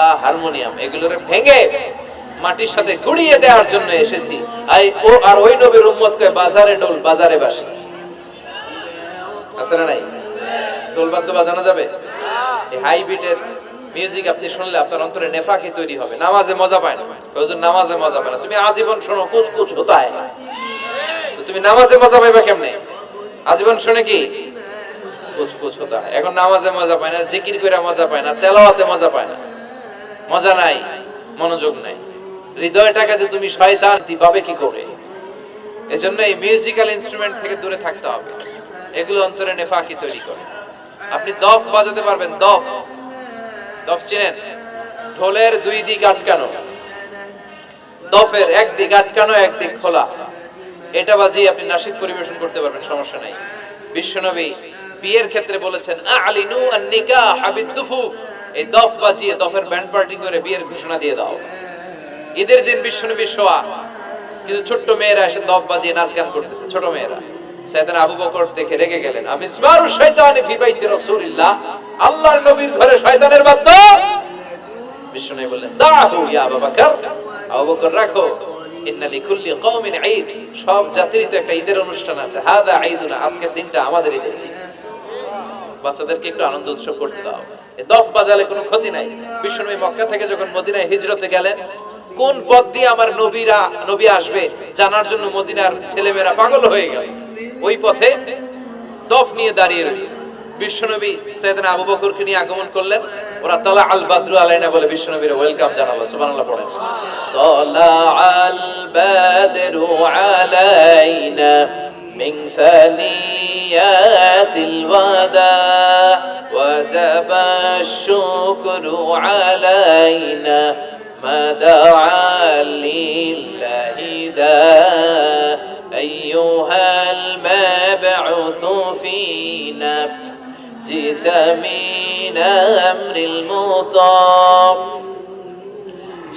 তবলা harmonium, এগুলোরে ভেঙে মাটির সাথে গুড়িয়ে দেওয়ার জন্য এসেছি। আই, ও আর ওই নবীর উম্মতকে বাজারে ডোল, বাজারে বাসি। আছে না নাই? ডোল বাদ্য বাজানো যাবে? এই হাই বিটের মিউজিক আপনি শুনলে আপনার অন্তরে নেফাকি তৈরি হবে। নামাজে মজা পায় না। হুজুর, নামাজে মজা পায় না। তুমি আজীবন শোনো কুচ কুচ হতা তো তুমি নামাজে মজা পাইবা কেমনে? আজীবন শুনে কি? কুচ কুচ হতা এখন নামাজে মজা পায় না, জিকির করে মজা পায় না, তেলাওয়াতে মজা পায় না। মজা নাই, মনোযোগ নাই। হৃদয়টাকে যে তুমি শয়তান পাবে কি করে? এজন্য এই মিউজিক্যাল ইনস্ট্রুমেন্ট থেকে দূরে থাকতে হবে। এগুলো অন্তরে নেফাকি তৈরি করে। আপনি দফ বাজাতে পারবেন, দফ। দফ চিনেন? ঢোলের দুই দিক আটকানো। দফের এক দিক আটকানো এক দিক খোলা। এটা বাজিয়ে আপনি নাসিক পরিবেশন করতে পারবেন, সমস্যা নাই। বিশ্বনবী বিয়ের ক্ষেত্রে বলেছেন আলিনু আন নিকাহ হাবিদ্দুফু এই দফ বাজিয়ে, দফের ব্যান্ড পার্টি করে বিয়ের ঘোষণা দিয়ে দাও। ঈদের দিন বিশ্বনবী শোয়া। কিন্তু ছোট্ট মেয়েরা এসে দফ বাজিয়ে নাচ গান করতেছে, ছোট মেয়েরা। সাইয়েদনা আবু বকর দেখে রেগে গেলেন, আমি ফি বাইতি আল্লাহর নবীর ঘরে শয়তানের বাদ্য বিষ্ণু বললেন, দাহু ইয়া আবু বকর। আবু বকর, রাখো। ইন্না লিকুল্লি কওমিন ঈদ। সব জাতিরই তো একটা ঈদের অনুষ্ঠান আছে। হাদা ঈদুনা, আজকের দিনটা আমাদের ঈদের দিন। বাচ্চাদেরকে একটু আনন্দ উৎসব করতে দাও। দফ বাজালে কোনো ক্ষতি নাই। বিশ্বনবী মক্কা থেকে যখন মদিনায় হিজরতে গেলেন, কোন পথ দিয়ে আমার নবীরা, নবী আসবে জানার জন্য মদিনার ছেলেমেয়েরা পাগল হয়ে গেল? ওই পথে দফ নিয়ে দাঁড়িয়ে রইল। বিশ্বনবী সৈয়দনা আবু বকরকে নিয়ে আগমন করলেন। ওরা তালা আল বাদরু আলাইনা বলে বিশ্বনবীর ওয়েলকাম জানালো। সুবহানাল্লাহ পড়েন। তালা আল বাদরু আলাইনা من ثنيات الوداع وجب الشكر علينا ما دعا لله داع أيها المبعوث فينا جئت من أمر المطاع.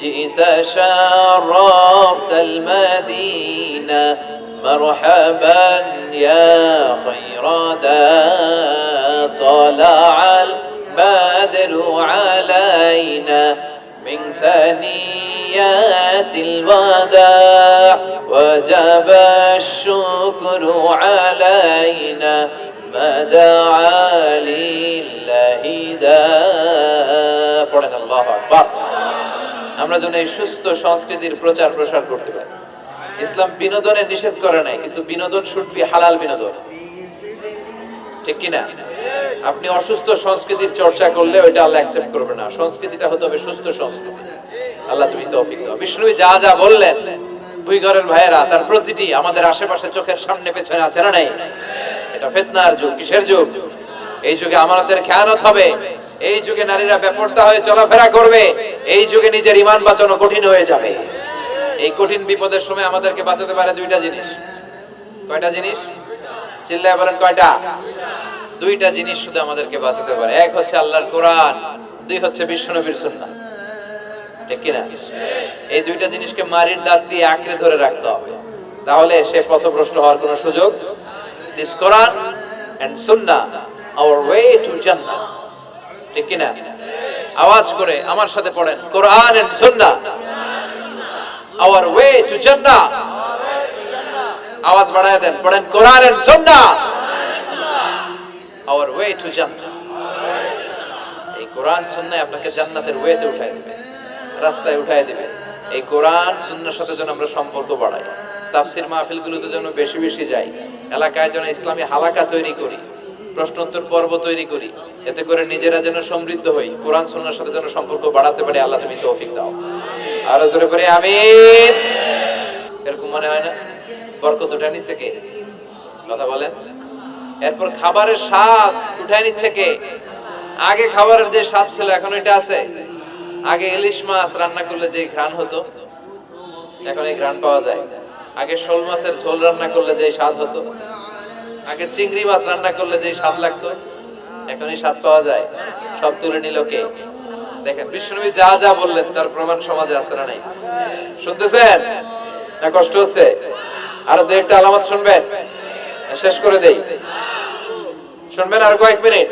جئت شرفت المدينة مرحبا يا خير دا طلع البدر علينا من ثنيات الوداع وجب الشكر علينا ما دعا لله دا পড়েন আল্লাহু আকবার আমরা যেন এই সুস্থ সংস্কৃতির প্রচার প্রসার করতে পারি ইসলাম বিনোদনের নিষেধ করে নাই, কিন্তু বিনোদন শুড বি হালাল বিনোদন। ঠিক কি না আপনি অসুস্থ সংস্কৃতির চর্চা করলে ওইটা আল্লাহ অ্যাকসেপ্ট করবে না। সংস্কৃতিটা হতে হবে সুস্থ সংস্কৃতি। আল্লাহ তুমি তৌফিক দাও। বিষ্ণুবী যা যা বললেন, দুই ঘরের ভাইয়েরা, তার প্রতিটি আমাদের আশেপাশে চোখের সামনে, পেছনে আছে না নাই? এটা ফেতনার যুগ, কিসের যুগ? এই যুগে আমানতের খেয়ানত হবে। এই যুগে নারীরা বেপর্দা হয়ে চলাফেরা করবে। এই যুগে নিজের ইমান বাঁচানো কঠিন হয়ে যাবে। এই কঠিন বিপদের সময় আমাদেরকে বাঁচাতে পারে দুইটা জিনিস। কয়টা জিনিস? চিল্লায় বলেন কয়টা? দুইটা জিনিস শুধু আমাদেরকে বাঁচাতে পারে। এক হচ্ছে আল্লাহর কোরআন, দুই হচ্ছে বিশ্বনবীর কিনা? এই দুইটা জিনিসকে মারির দাঁত দিয়ে আঁকড়ে ধরে রাখতে হবে। তাহলে সে পথভ্রষ্ট হওয়ার কোনো সুযোগ this Quran and Sunnah our way to জান্নাহ ঠিক কিনা? আওয়াজ করে আমার সাথে পড়েন। Quran and Sunnah our way to জান্নাহ আওয়াজ বাড়ায় দেন, পড়েন Quran and Sunnah. Our way to জান্নাহ এই কোরআন সুন্নাহ আপনাকে জান্নাতের ওয়েতে উঠায় দিবে, রাস্তায় উঠায় দিবে। এই কোরআন সুন্নাহর সাথে যেন আমরা সম্পর্ক বাড়াই। তাফসির মাহফিলগুলোতে যেন বেশি বেশি যাই। এলাকায় যেন ইসলামী হালাকা তৈরি করি, প্রশ্নোত্তর পর্ব তৈরি করি। এতে করে নিজেরা যেন সমৃদ্ধ হই। কোরআন সুন্নাহর সাথে যেন সম্পর্ক বাড়াতে পারি, আল্লাহ তুমি তৌফিক দাও। আর জোরে করে, আমিন। এরকম মনে হয় না? বরকত উঠে নিচ্ছে কে? কথা বলেন। এরপর খাবারের স্বাদ উঠায় নিচ্ছে কে? আগে খাবারের যে স্বাদ ছিল, এখন এটা আছে। আগে ইলিশ মাছ রান্না করলে যে ঘ্রাণ হতো, এখন এই ঘ্রাণ পাওয়া যায়। আগে শোল মাছের ঝোল রান্না করলে যে স্বাদ হতো, আগে চিংড়ি মাছ রান্না করলে যে স্বাদ লাগতো এখন এই স্বাদ পাওয়া যায়। সব তুলে নিল কে? দেখেন, বিশ্বনবী যা যা বললেন, তার প্রমাণ সমাজে আছে না নাই? শুনতেছেন? না কষ্ট হচ্ছে? আরও দু একটা আলামত শুনবেন? শেষ করে দেই। শুনবেন আর কয়েক মিনিট?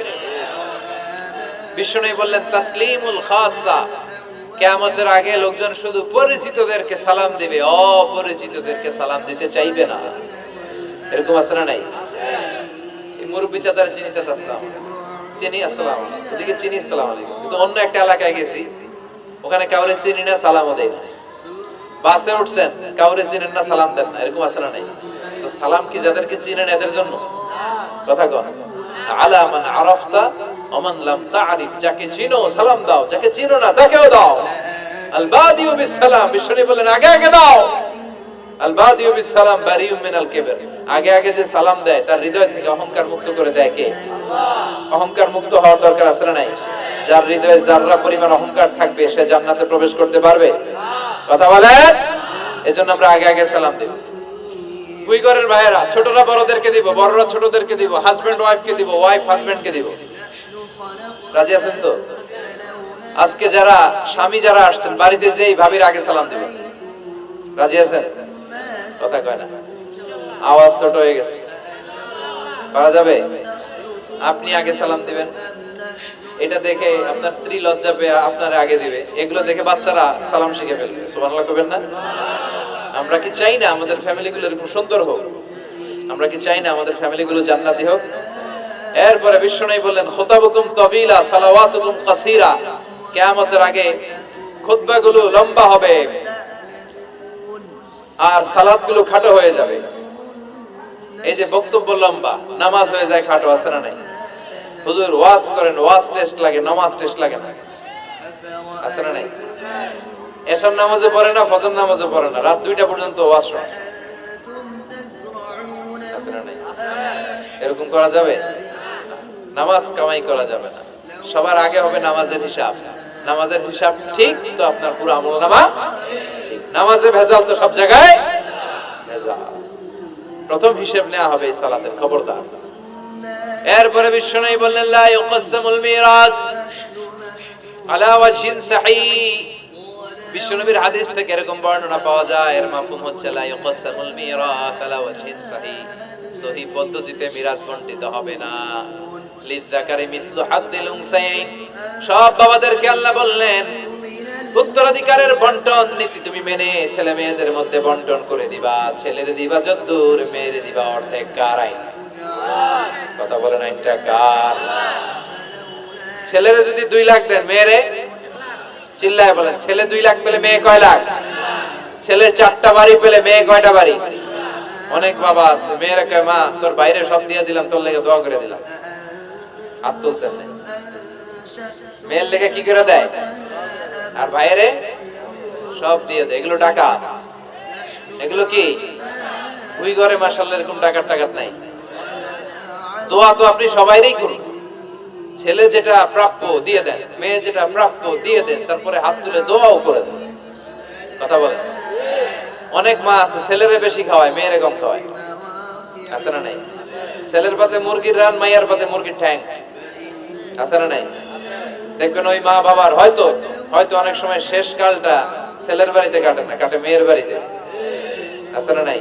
বিশ্বনবী বললেন, তাসলিমুল খাসা। কেয়ামতের আগে লোকজন শুধু পরিচিতদেরকে সালাম দিবে, অপরিচিতদেরকে সালাম দিতে চাইবে না। এরকম আছে না নাই? মুরব্বী চাচার চিনি চাচা, আসসালাম চিনি, আসসালাম ওদিকে চিনি, আসসালাম কিন্তু অন্য একটা এলাকায় গেছি, ওখানে কাউরে চিনি না, সালামও দেয় না বাসে উঠছেন, কাউরে চিনেন না, সালাম দেন না। এরকম না নাই। তো সালাম কি যাদেরকে চিনেন, এদের জন্য? কথা কন। আলা মান আরাফতা ওমান লাম তারিফ। যাকে চিনো, সালাম দাও। যাকে চিনো না, তাকেও দাও। আল বাদিউ বিস সালাম বিশ্বনী বলেন আগে আগে দাও। আগে আগে যে সালাম দেয়, তার হৃদয় অহংকার মুক্ত করে দেয় কে? অহংকার মুক্ত হওয়ার দরকার আছে যার হৃদয়ে পরিমাণ অহংকার থাকবে, সে জান্নাতে প্রবেশ করতে পারবে। কথা এজন্য আমরা আগে আগে সালাম দিব দুই ঘরের ভাইয়েরা, ছোটরা বড়দেরকে দিব, বড়রা ছোটদেরকে দিব হাজবেন্ড ওয়াইফকে দিব ওয়াইফ হাজবেন্ডকে দিব। রাজি আছেন তো? আজকে যারা, স্বামী যারা আসছেন, বাড়িতে যেই ভাবির আগে সালাম দিব। রাজি আছেন? কথা কয় না? আওয়াজ ছোট হয়ে গেছে। পারা যাবে? আপনি আগে সালাম দিবেন। এটা দেখে আপনার স্ত্রী লজ্জা পেয়ে আপনার আগে দিবে। এগুলো দেখে বাচ্চারা সালাম শিখে ফেলবে। সুবহানাল্লাহ করবেন না? আমরা কি চাই না আমাদের ফ্যামিলিগুলো এরকম সুন্দর হোক? আমরা কি চাই না আমাদের ফ্যামিলিগুলো জান্নাতি হোক? এরপরে বিশ্বনবী বললেন, খোতাবুকুম তবিলা, সালাওয়াতুকুম কাসীরা। কিয়ামতের আগে খুতবাগুলো লম্বা হবে। আর সালাতগুলো খাটো হয়ে যাবে। এই যে বক্তব্য লম্বা, নামাজ হয়ে যায় খাটো, আছে না নাই? হুজুর, ওয়াজ করেন, ওয়াজ টেস্ট লাগে, নামাজ টেস্ট লাগে না। আছে না নাই? এসব নামাজে পড়ে না, ফজর নামাজে পড়ে না, রাত দুইটা পর্যন্ত ওয়াজ শোনে। আছে না নাই? এরকম করা যাবে? নামাজ কামাই করা যাবে না। সবার আগে হবে নামাজের হিসাব। নামাজের হিসাব ঠিক, তো আপনার পুরো আমল নামা নামাজে ভেজাল তো সব জায়গায়? প্রথম হিসেব নেওয়া হবে এই সালাতের খবরদার। এরপরে বিশ্বনবী বললেন, লা ইউকাসসামুল মিরাস বিশ্বনবীর হাদিস থেকে এরকম বর্ণনা পাওয়া যায়, এর মাফহুম হচ্ছে, লা ইউকাসসামুল মিরাস আলা ওয়াজহিন সাহি। পদ্ধতিতে মিরাজ বন্টিত হবে না। লিযাকারি মিসলু হাদ্দিল উনসাইন। সব বাবাদেরকে আল্লাহ বললেন উত্তরাধিকারের বন্টন, নীতি তুমি মেনে, ছেলে মেয়েদের মধ্যে বন্টন করে দিবা, ছেলের দিবা যদ্দূর, মেয়ের দিবা অর্ধেক কার আইন কথা বলে না এটা কার? ছেলেরে যদি দুই লাখ দেন, মেয়েরে? চিল্লায় বলেন, ছেলে দুই লাখ পেলে মেয়ে কয় লাখ? ছেলে চারটা বাড়ি পেলে মেয়ে কয়টা বাড়ি? অনেক বাবা আছে, মেয়েরা কয়, মা, তোর বাইরে সব দিয়ে দিলাম, তোর লেগে দোয়া করে দিলাম। হাত তুলছেন মেয়ের লেগে কি করে দেয়? আর বাইরে? সব দিয়ে দেয় এগুলো টাকা। এগুলো কি? ওই ঘরে মাসাল্লাহ এরকম টাকার টাকার নাই। দোয়া তো আপনি সবাইরই করুন। ছেলে যেটা প্রাপ্য দিয়ে দেন, মেয়ে যেটা প্রাপ্য দিয়ে দেন, তারপরে হাত তুলে দোয়াও করে দেন। কথা বলে অনেক মা আছে, ছেলেরে বেশি খাওয়ায়, মেয়েরে কম খাওয়ায়। আছে না নাই? ছেলের পাতে মুরগির রান, মাইয়ার পাতে মুরগির ঠ্যাং। আছে না নাই? দেখবেন ওই মা বাবার হয়তো হয়তো অনেক সময় শেষ কালটা ছেলের বাড়িতে কাটে না, কাটে মেয়ের বাড়িতে। আছে না নাই?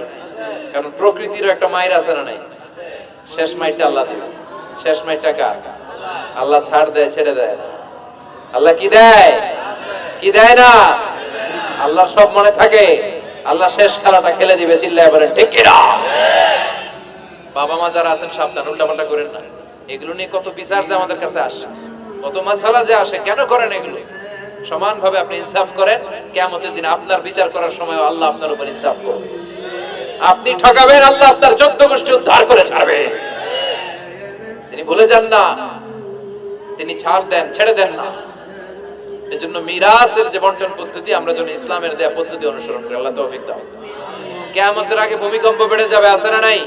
কারণ প্রকৃতিরও একটা মায়ের আছে না নাই? শেষ মাইটটা আল্লাহ দিল শেষ মাইটটা কার? আল্লাহ ছাড় দেয়, ছেড়ে দেয়। আল্লাহ কি দেয়? কি দেয় না? আল্লাহ সব মনে থাকে। আল্লাহ শেষ খেলাটা খেলে দিবে, চিল্লায় বলেন, ঠিক বাবা মা যারা আছেন, সাবধান, উল্টাপাল্টা করেন না। এগুলো নিয়ে কত বিচার যে আমাদের কাছে আসে। কত মাসালা যে আসে, কেন করেন এগুলো? সমানভাবে আপনি ইনসাফ করেন কেমতের দিন আপনার বিচার করার সময় আল্লাহ আপনার উপর ইনসাফ করবে। আপনি ঠকাবেন আল্লাহ আপনার চোদ্দ গোষ্ঠী উদ্ধার করে ছাড়বে। তিনি ভুলে যান না, তিনি ছাড় দেন, ছেড়ে দেন না। মিরাসের যে বন্টন পদ্ধতি, আমরা যেন ইসলামের দেয়া পদ্ধতি অনুসরণ করি, আল্লাহ তৌফিক দাও। কেয়ামতের আগে ভূমিকম্প বেড়ে যাবে, আছে না নাই?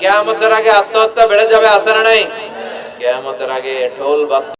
কেয়ামতের আগে আত্মহত্যা বেড়ে যাবে, আছে না নাই? কেয়ামতের আগে ঢোল বাদ্য